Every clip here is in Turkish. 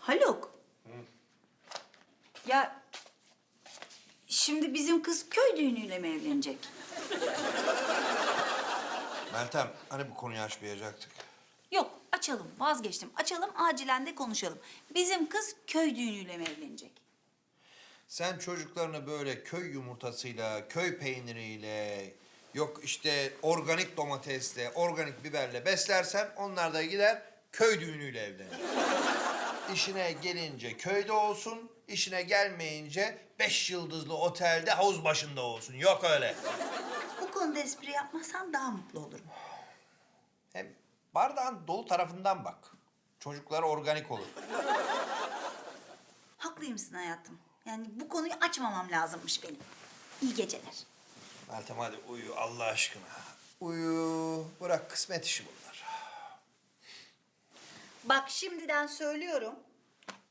Haluk. Ya şimdi bizim kız köy düğünüyle mi evlenecek? Meltem hani bu konuyu açmayacaktık? Yok açalım vazgeçtim. Açalım acilen de konuşalım. Bizim kız köy düğünüyle mi evlenecek? Sen çocuklarını böyle köy yumurtasıyla, köy peyniriyle, yok işte organik domatesle, organik biberle beslersen onlar da gider köy düğünüyle evlenir. İşine gelince köyde olsun, işine gelmeyince beş yıldızlı otelde havuz başında olsun. Yok öyle. Bu konuda espri yapmasan daha mutlu olurum. Hem bardağın dolu tarafından bak. Çocuklar organik olur. Haklıymışsın hayatım. Yani bu konuyu açmamam lazımmış benim. İyi geceler. Meltem hadi uyu Allah aşkına. Uyu. Bırak kısmet işi bunlar. Bak şimdiden söylüyorum.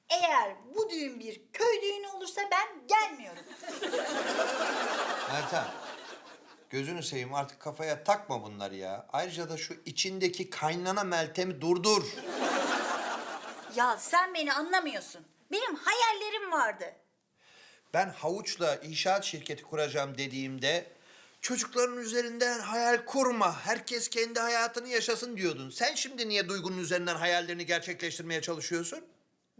Eğer bu düğün bir köy düğünü olursa ben gelmiyorum. Meltem. Gözünü seveyim artık kafaya takma bunları ya. Ayrıca da şu içindeki kaynana Meltem'i durdur. Ya sen beni anlamıyorsun. Benim hayallerim vardı. Ben havuçla inşaat şirketi kuracağım dediğimde çocukların üzerinden hayal kurma. Herkes kendi hayatını yaşasın diyordun. Sen şimdi niye duygunun üzerinden hayallerini gerçekleştirmeye çalışıyorsun?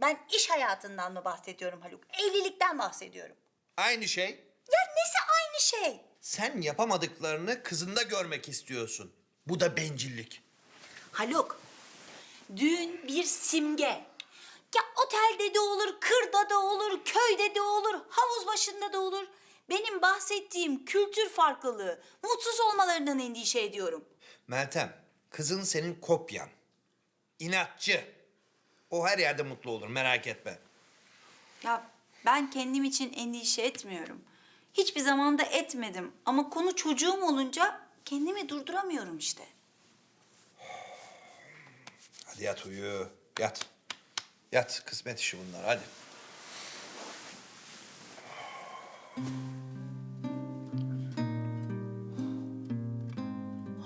Ben iş hayatından mı bahsediyorum Haluk? Evlilikten bahsediyorum. Aynı şey. Ya nesi aynı şey? Sen yapamadıklarını kızında görmek istiyorsun. Bu da bencillik. Haluk, düğün bir simge. Ya otelde de olur, kırda da olur, köyde de olur, havuz başında da olur. Benim bahsettiğim kültür farklılığı, mutsuz olmalarından endişe ediyorum. Meltem, kızın senin kopyan. İnatçı. O her yerde mutlu olur, merak etme. Ya ben kendim için endişe etmiyorum. Hiçbir zaman da etmedim. Ama konu çocuğum olunca kendimi durduramıyorum işte. Hadi yat uyu, yat. Yat, kısmet işi bunlar, hadi.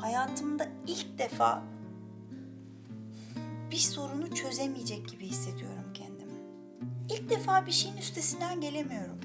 Hayatımda ilk defa bir sorunu çözemeyecek gibi hissediyorum kendimi. İlk defa bir şeyin üstesinden gelemiyorum.